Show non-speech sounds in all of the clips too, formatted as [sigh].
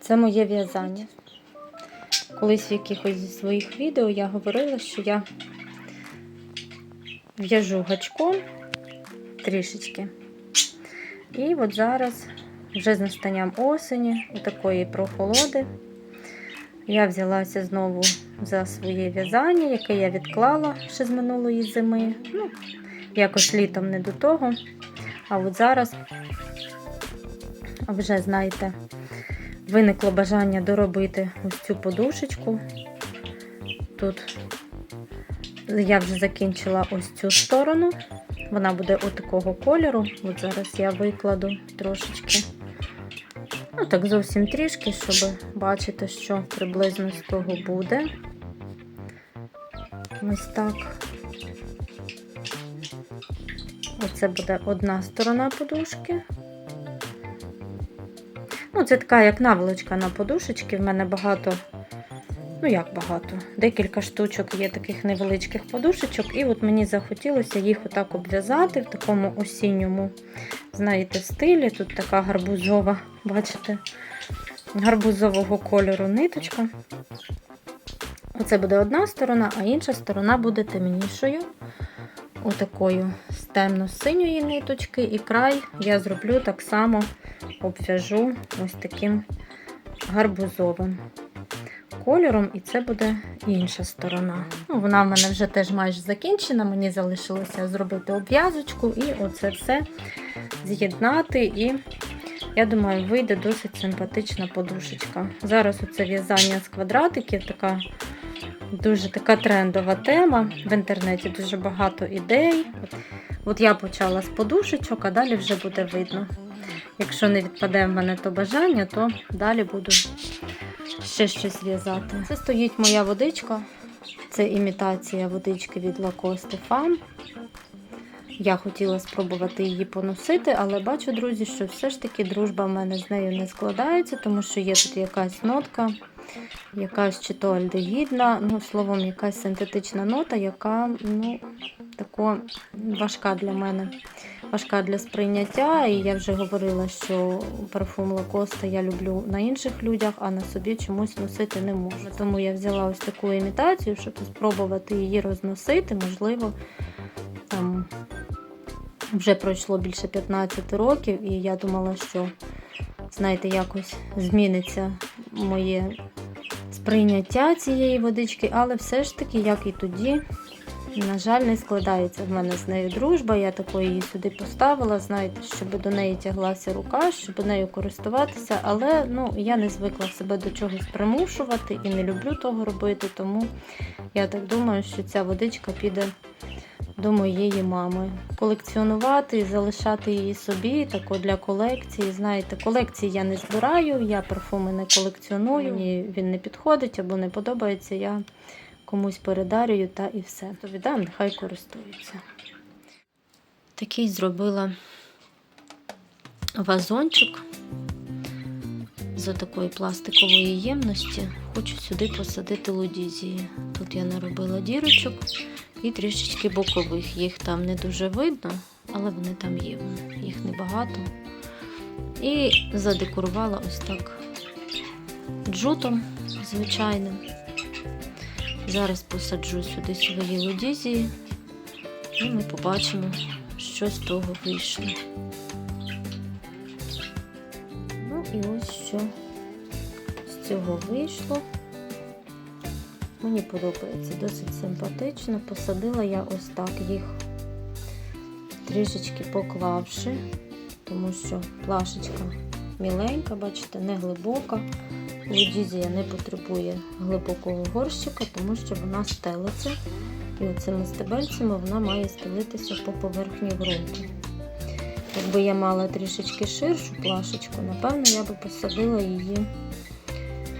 Це моє в'язання. Колись в якихось зі своїх відео я говорила, що я в'яжу гачком трішечки. І от зараз, вже з настанням осені, у такої прохолоди, я взялася знову за своє в'язання, яке я відклала ще з минулої зими. Ну, якось літом не до того. А от зараз, вже знаєте, виникло бажання доробити ось цю подушечку. Тут я вже закінчила ось цю сторону. Вона буде от такого кольору. От зараз я викладу трошечки. Ну, так зовсім трішки, щоб бачити, що приблизно з того буде. Ось так. Оце буде одна сторона подушки. Ну, це така як наволочка на подушечки. В мене багато, ну як багато, декілька штучок є таких невеличких подушечок. І от мені захотілося їх отак обв'язати в такому осінньому, знаєте, стилі. Тут така гарбузова, бачите, гарбузового кольору ниточка. Оце буде одна сторона, а інша сторона буде темнішою. Отакою з темно-синьої ниточки, і край я зроблю так само обв'яжу ось таким гарбузовим кольором, і це буде інша сторона. Ну, Вона в мене вже теж майже закінчена. Мені залишилося зробити обв'язочку і оце все з'єднати. І я думаю, вийде досить симпатична подушечка. Зараз оце в'язання з квадратиків, така дуже така трендова тема. В інтернеті дуже багато ідей. От, от я почала з подушечок, а далі вже буде видно. Якщо не відпаде в мене то бажання, то далі буду ще щось в'язати. Це стоїть моя водичка. Це імітація водички від Lacoste Femme. Я хотіла спробувати її поносити, але бачу, друзі, що все ж таки дружба в мене з нею не складається, тому що є тут якась нотка, якась чи то альдегідна, ну, словом, якась синтетична нота, яка ну, тако важка для мене, важка для сприйняття. І я вже говорила, що парфум Лакоста я люблю на інших людях, а на собі чомусь носити не можу. Тому я взяла ось таку імітацію, щоб спробувати її розносити, можливо, там. Вже пройшло більше 15 років, і я думала, що, знаєте, якось зміниться моє сприйняття цієї водички, але все ж таки, як і тоді, на жаль, не складається в мене з нею дружба. Я такої її сюди поставила, знаєте, щоб до неї тяглася рука, щоб нею користуватися. Але ну, я не звикла себе до чогось примушувати і не люблю того робити. Тому я так думаю, що ця водичка піде до моєї мами. Колекціонувати і залишати її собі, тако для колекції. Знаєте, колекції я не збираю, я парфуми не колекціоную, мені він не підходить або не подобається. Я комусь передарюю та і все. То віддам, нехай користуються. Такий зробила вазончик з такої пластикової ємності. Хочу сюди посадити лудізії. Тут я наробила дірочок і трішечки бокових. Їх там не дуже видно, але вони там є. Їх небагато. І задекорувала ось так джутом звичайним. Зараз посаджу сюди свої лудізії, і ми побачимо, що з того вийшло. Ну і ось що з цього вийшло. Мені подобається досить симпатично. Посадила я ось так їх трішечки поклавши, тому що плашечка міленька, бачите, не глибока. Лудізія не потребує глибокого горщика, тому що вона стелиться. І оцими стебельцями вона має стелитися по поверхні ґрунту. Якби я мала трішечки ширшу плашечку, напевно, я би посадила її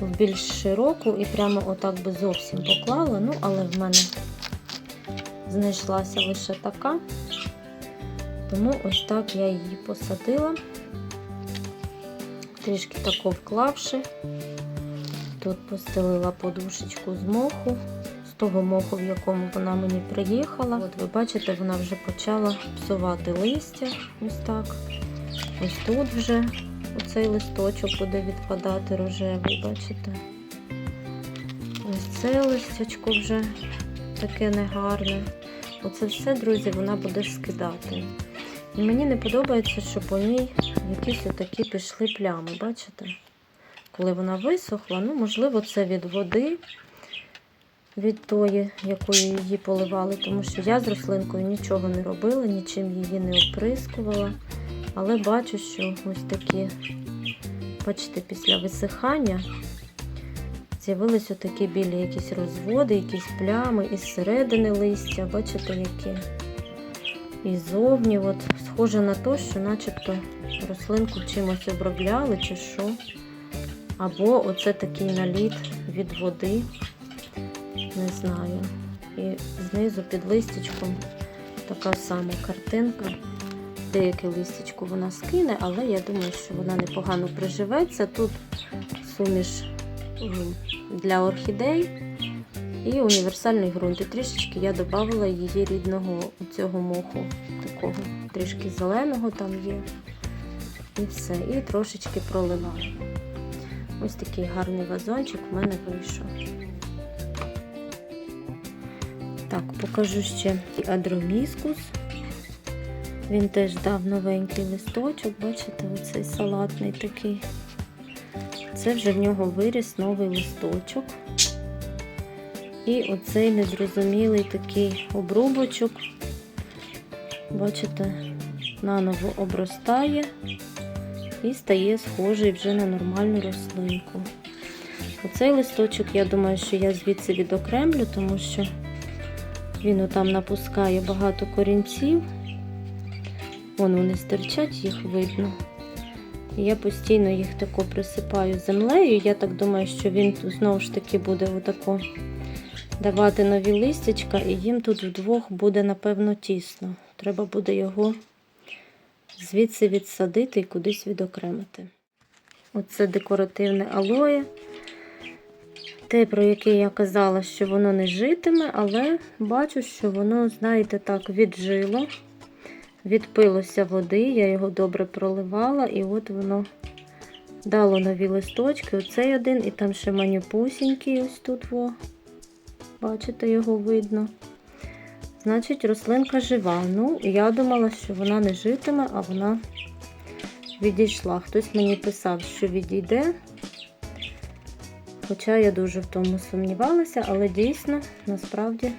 в більш широку і прямо отак би зовсім поклала. Ну, але в мене знайшлася лише така, тому ось так я її посадила, трішки тако вклавши. Тут постелила подушечку з моху, з того моху, в якому вона мені приїхала. От ви бачите, вона вже почала псувати листя. Ось так. Ось тут вже оцей листочок буде відпадати рожевий, бачите? Ось це листячко вже таке негарне. Оце все, друзі, вона буде скидати. І мені не подобається, що по ній якісь отакі пішли плями, бачите? Коли вона висохла, ну, можливо, це від води, від тої, якою її поливали, тому що я з рослинкою нічого не робила, нічим її не оприскувала. Але бачу, що ось такі, бачите, після висихання з'явились отакі білі якісь розводи, якісь плями із середини листя, бачите, які. І зовні, от, схоже на те, що начебто рослинку чимось обробляли чи що. Або оце такий наліт від води, не знаю. І знизу під листячком така сама картинка. Деяке листячко вона скине, але я думаю, що вона непогано приживеться. Тут суміш для орхідей і універсальний ґрунт. І трішечки я додавала її рідного цього моху, такого трішки зеленого там є. І все. І трошечки пролила. Ось такий гарний вазончик в мене вийшов. Так, покажу ще адроміскус. Він теж дав новенький листочок, бачите, оцей салатний такий. Це вже в нього виріс новий листочок. І оцей незрозумілий такий обрубочок, бачите, наново обростає і стає схожий вже на нормальну рослинку. Оцей листочок, я думаю, що я звідси відокремлю, тому що він отам напускає багато корінців. Вон вони стирчать, їх видно. Я постійно їх тако присипаю землею. Я так думаю, що він знову ж таки буде отако давати нові листячка, і їм тут вдвох буде, напевно, тісно. Треба буде його звідси відсадити і кудись відокремити. Оце декоративне алоє. Те, про яке я казала, що воно не житиме, але бачу, що воно, знаєте, так, віджило, відпилося води, я його добре проливала, і от воно дало нові листочки. Оцей один, і там ще манюпусінький ось тут. во. Бачите, його видно. Значить, рослинка жива. Ну, я думала, що вона не житиме, а вона відійшла. Хтось мені писав, що відійде. Хоча я дуже в тому сумнівалася, але дійсно, насправді,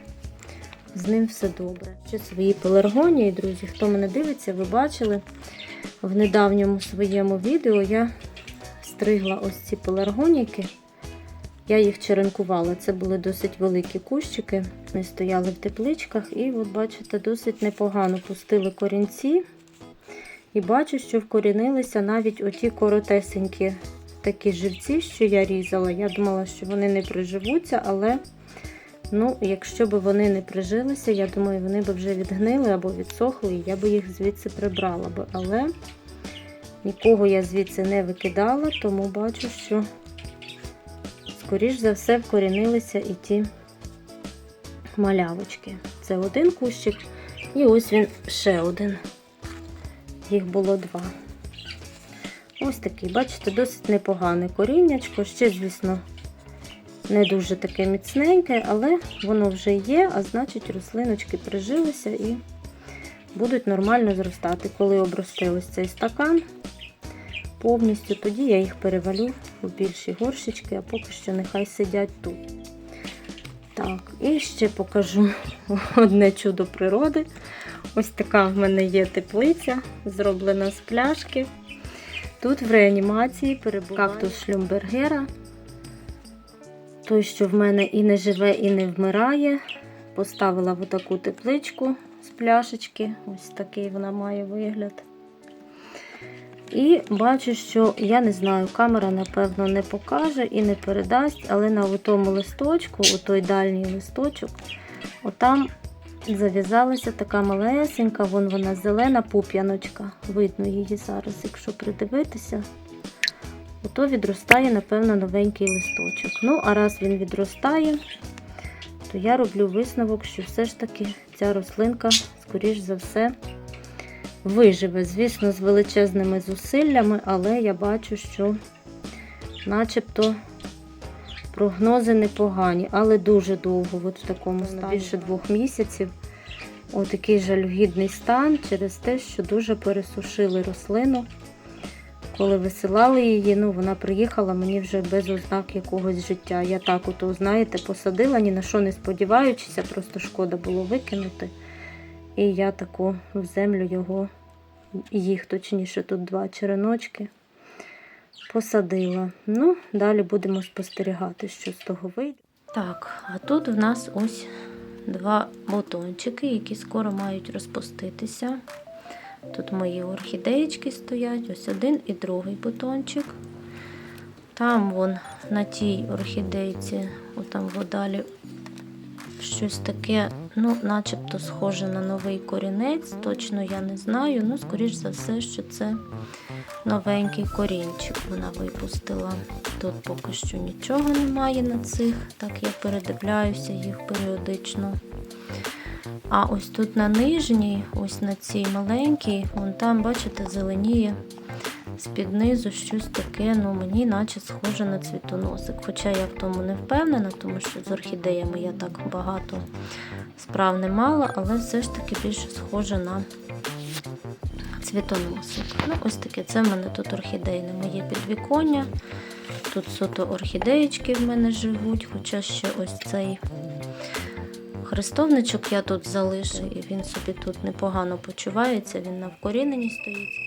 з ним все добре. Ще свої пеларгонії, друзі, хто мене дивиться, ви бачили в недавньому своєму відео я стригла ось ці пеларгоніки. Я їх черенкувала. Це були досить великі кущики. Вони стояли в тепличках, і, от бачите, досить непогано пустили корінці. І бачу, що вкорінилися навіть оті коротесенькі такі живці, що я різала. Я думала, що вони не приживуться, але ну, якщо б вони не прижилися, я думаю, вони б вже відгнили або відсохли, і я б їх звідси прибрала б. Але нікого я звідси не викидала, тому бачу, що скоріш за все вкорінилися і ті малявочки. Це один кущик, і ось він ще один. Їх було два. Ось такий, бачите, досить непогане коріннячко. Ще, звісно, не дуже таке міцненьке, але воно вже є, а значить, рослиночки прижилися і будуть нормально зростати. Коли обросте ось цей стакан повністю, тоді я їх перевалю в більші горщички, а поки що нехай сидять тут. Так, і ще покажу [laughs] одне чудо природи. Ось така в мене є теплиця, зроблена з пляшки. Тут в реанімації перебуває кактус шлюмбергера. Той, що в мене і не живе, і не вмирає. Поставила в таку тепличку з пляшечки. Ось такий вона має вигляд. І бачу, що я не знаю, камера, напевно, не покаже і не передасть, але на тому листочку, у той дальній листочок, отам зав'язалася така малесенька, вон вона зелена пуп'яночка. Видно її зараз, якщо придивитися. Ото відростає, напевно, новенький листочок. Ну, а раз він відростає, то я роблю висновок, що все ж таки ця рослинка, скоріш за все, виживе. Звісно, з величезними зусиллями, але я бачу, що начебто прогнози непогані, але дуже довго, от в такому стані, більше двох місяців. Отакий жалюгідний стан через те, що дуже пересушили рослину. Коли висилали її, ну вона приїхала мені вже без ознак якогось життя. Я так ото, знаєте, посадила, ні на що не сподіваючися, просто шкода було викинути. І я таку в землю його, їх точніше, тут два череночки, посадила. Ну, далі будемо спостерігати, що з того вийде. Так, а тут в нас ось два бутончики, які скоро мають розпуститися. Тут мої орхідеєчки стоять, ось один і другий бутончик. Там вон на тій орхідейці, отам далі щось таке, ну, начебто схоже на новий корінець. Точно я не знаю. Ну, скоріш за все, що це новенький корінчик вона випустила. Тут поки що нічого немає на цих, так я передивляюся їх періодично. А ось тут на нижній, ось на цій маленькій, вон там, бачите, зеленіє з-під низу щось таке, ну мені наче схоже на цвітоносик. Хоча я в тому не впевнена, тому що з орхідеями я так багато справ не мала, але все ж таки більше схоже на цвітоносик. Ну, ось таке. Це в мене тут орхідейне моє підвіконня. Тут суто орхідеєчки в мене живуть, хоча ще ось цей хрестовничок я тут залишу, і він собі тут непогано почувається, він на вкоріненні стоїть.